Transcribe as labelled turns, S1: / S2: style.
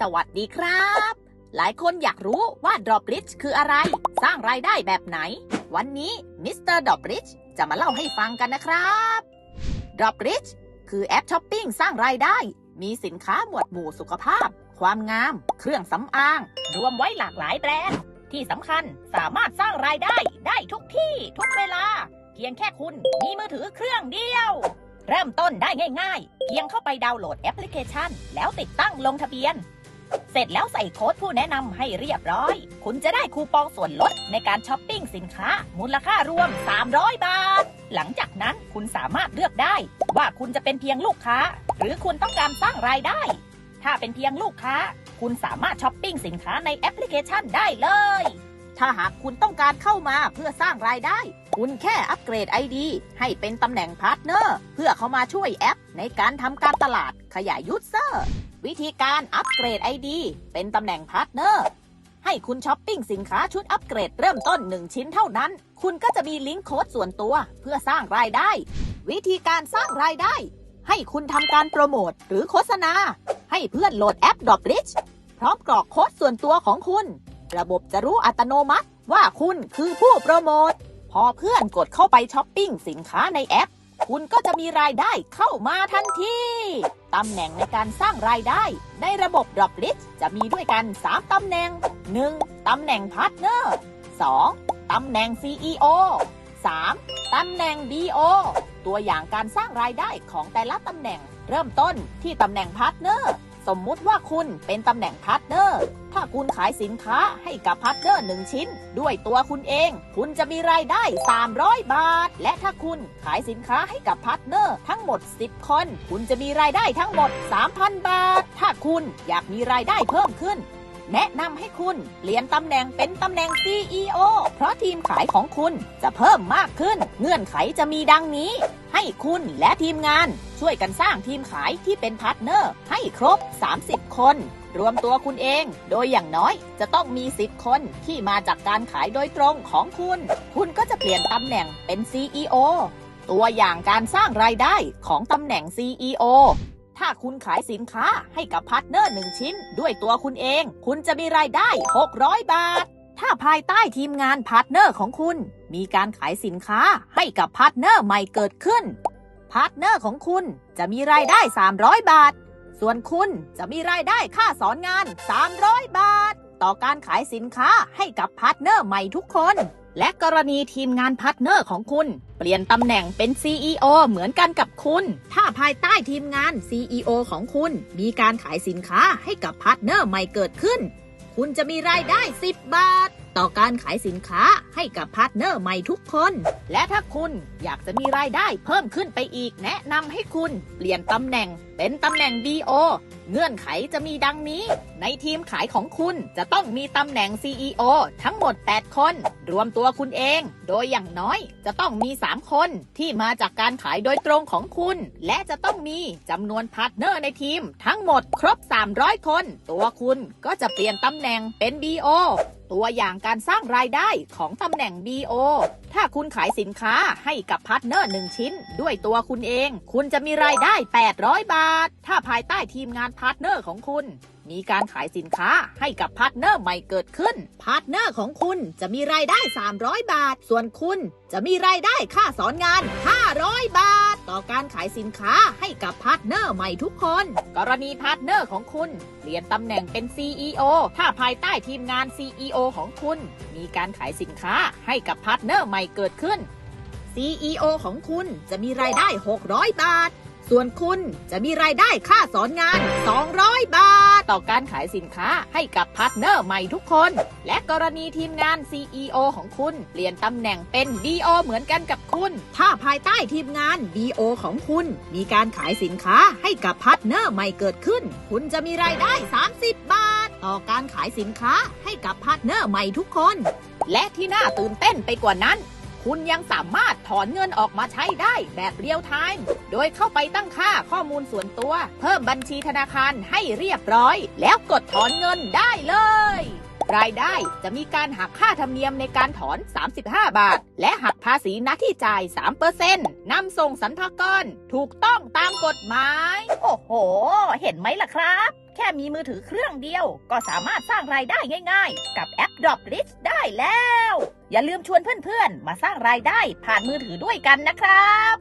S1: สวัสดีครับ หลายคนอยากรู้ว่า Dropbridge คืออะไร สร้างรายได้แบบไหน วันนี้มิสเตอร์ Dropbridge จะมาเล่าให้ฟังกันนะครับ Dropbridge คือแอปช้อปปิ้งสร้างรายได้ มีสินค้าหมวดหมู่สุขภาพ ความงาม เครื่องสำอาง รวมไว้หลากหลายแบรนด์ ที่สำคัญสามารถสร้างรายได้ได้ทุกที่ทุกเวลา เพียงแค่คุณมีมือถือเครื่องเดียวเริ่มต้นได้ง่ายๆ เพียงเข้าไปดาวน์โหลดแอปพลิเคชัน แล้วติดตั้งลงทะเบียน เสร็จแล้วใส่โค้ดผู้แนะนำให้เรียบร้อย คุณจะได้คูปองส่วนลดในการช้อปปิ้งสินค้า มูลค่ารวม 300 บาท หลังจากนั้นคุณสามารถเลือกได้ ว่าคุณจะเป็นเพียงลูกค้า หรือคุณต้องการสร้างรายได้ ถ้าเป็นเพียงลูกค้า คุณสามารถช้อปปิ้งสินค้าในแอปพลิเคชันได้เลย ถ้าหากคุณต้องการเข้ามาเพื่อสร้างรายได้ คุณแค่อัปเกรด ID ให้เป็นตำแหน่งพาร์ทเนอร์เพื่อเข้ามาช่วยแอปในการทำการตลาด ขยายยูเซอร์ วิธีการอัปเกรด ID เป็นตำแหน่งพาร์ทเนอร์ ให้คุณช้อปปิ้งสินค้าชุดอัปเกรดเริ่มต้น 1 ชิ้นเท่านั้น คุณก็จะมีลิงก์โค้ดส่วนตัวเพื่อสร้างรายได้ วิธีการสร้างรายได้ ให้คุณทำการโปรโมทหรือโฆษณา ให้เพื่อนโหลดแอป d r o p r i c h พร้อมกรอกโค้ดส่วนตัวของคุณ ระบบจะรู้อัตโนมัติว่าคุณคือผู้โปรโมท พอเพื่อนกดเข้าไปช้อปปิ้งสินค้าในแอป คุณก็จะมีรายได้เข้ามาทันทีำแหน่งในการสร้างรายได้ ในระบบ d r o p l i s t จะมีด้วยกัน 3ตำแหน่ง 1. ตำแหน่งพาร์ทเนอร์ 2. ตำแหน่ง CEO 3. ตำแหน่ง BO ตัวอย่างการสร้างรายได้ของแต่ละตำแหน่ง เริ่มต้นที่ตำแหน่งพาร์ทเนอร์ สมมุติว่าคุณเป็นตำแหน่งพาร์ทเนอร์ คุณขายสินค้าให้กับพาร์ทเนอร์หนึ่งชิ้น ด้วยตัวคุณเอง คุณจะมีรายได้ 300 บาท และถ้าคุณขายสินค้าให้กับพาร์ทเนอร์ทั้งหมด 10 คน คุณจะมีรายได้ทั้งหมด 3,000 บาท ถ้าคุณอยากมีรายได้เพิ่มขึ้น แนะนำให้คุณเปลี่ยนตำแหน่งเป็นตำแหน่ง CEO เพราะทีมขายของคุณจะเพิ่มมากขึ้น เงื่อนไขจะมีดังนี้ ให้คุณและทีมงาน ช่วยกันสร้างทีมขายที่เป็นพาร์ทเนอร์ ให้ครบ 30 คน รวมตัวคุณเอง โดยอย่างน้อยจะต้องมี 10 คนที่มาจากการขายโดยตรงของคุณ คุณก็จะเปลี่ยนตำแหน่งเป็น CEO ตัวอย่างการสร้างรายได้ของตำแหน่ง CEO ถ้าคุณขายสินค้าให้กับพาร์ทเนอร์หนึ่งชิ้น ด้วยตัวคุณเอง คุณจะมีรายได้ 600 บาท ถ้าภายใต้ทีมงานพาร์ทเนอร์ของคุณ มีการขายสินค้าให้กับพาร์ทเนอร์ใหม่เกิดขึ้น พาร์ทเนอร์ของคุณจะมีรายได้ 300 บาท ส่วนคุณจะมีรายได้ค่าสอนงาน 300 บาท ต่อการขายสินค้าให้กับพาร์ทเนอร์ใหม่ทุกคน และกรณีทีมงานพาร์ทเนอร์ของคุณ เปลี่ยนตำแหน่งเป็น CEO เหมือนกันกับคุณ ถ้าภายใต้ทีมงาน CEO ของคุณ มีการขายสินค้าให้กับพาร์ทเนอร์ใหม่เกิดขึ้น คุณจะมีรายได้ 10 บาท ต่อการขายสินค้าให้กับพาร์ทเนอร์ใหม่ทุกคน และถ้าคุณอยากจะมีรายได้เพิ่มขึ้นไปอีก แนะนำให้คุณเปลี่ยนตำแหน่งเป็นตำแหน่ง BO เงื่อนไขจะมีดังนี้ ในทีมขายของคุณจะต้องมีตำแหน่ง CEO ทั้งหมด 8 คน รวมตัวคุณเอง โดยอย่างน้อยจะต้องมี 3 คนที่มาจากการขายโดยตรงของคุณ และจะต้องมีจำนวนพาร์ทเนอร์ในทีม ทั้งหมดครบ 300 คน ตัวคุณก็จะเปลี่ยนตำแหน่งเป็น BO ตัวอย่างการสร้างรายได้ของตำแหน่ง BO ถ้าคุณขายสินค้าให้กับพาร์ทเนอร์หนึ่งชิ้น ด้วยตัวคุณเอง คุณจะมีรายได้ 800 บาท ถ้าภายใต้ทีมงานพาร์ทเนอร์ของคุณมีการขายสินค้าให้กับพาร์ทเนอร์ใหม่เกิดขึ้น พาร์ทเนอร์ของคุณจะมีรายได้ 300 บาท ส่วนคุณจะมีรายได้ค่าสอนงาน 500 บาท ต่อการขายสินค้าให้กับพาร์ทเนอร์ใหม่ทุกคน กรณีพาร์ทเนอร์ของคุณเปลี่ยนตำแหน่งเป็น CEO ถ้าภายใต้ทีมงาน CEO ของคุณ มีการขายสินค้าให้กับพาร์ทเนอร์ใหม่เกิดขึ้น CEO ของคุณจะมีรายได้ 600 บาท ส่วนคุณจะมีรายได้ค่าสอนงาน 200 บาท ต่อการขายสินค้าให้กับพาร์ทเนอร์ใหม่ทุกคน และกรณีทีมงาน CEO ของคุณเปลี่ยนตำแหน่งเป็น BO เหมือนกันกับคุณ ถ้าภายใต้ทีมงาน BO ของคุณ มีการขายสินค้าให้กับพาร์ทเนอร์ใหม่เกิดขึ้น คุณจะมีรายได้ 30 บาท ต่อการขายสินค้าให้กับพาร์ทเนอร์ใหม่ทุกคน และที่น่าตื่นเต้นไปกว่านั้น คุณยังสามารถถอนเงินออกมาใช้ได้แบบเรียลไทม์โดยเข้าไปตั้งค่าข้อมูลส่วนตัว เพิ่มบัญชีธนาคารให้เรียบร้อย แล้วกดถอนเงินได้เลย รายได้จะมีการหักค่าธรรมเนียมในการถอน 35 บาท และหักภาษีหน้าที่จ่าย 3%นำส่งสรรพากรถูกต้องตามกฎหมาย โอ้โห เห็นไหมล่ะครับ แค่มีมือถือเครื่องเดียว ก็สามารถสร้างรายได้ง่าย ๆ กับแอป Drop Rich ได้ แล้ว อย่าลืมชวนเพื่อนๆ มาสร้างรายได้ผ่านมือถือด้วยกันนะครับ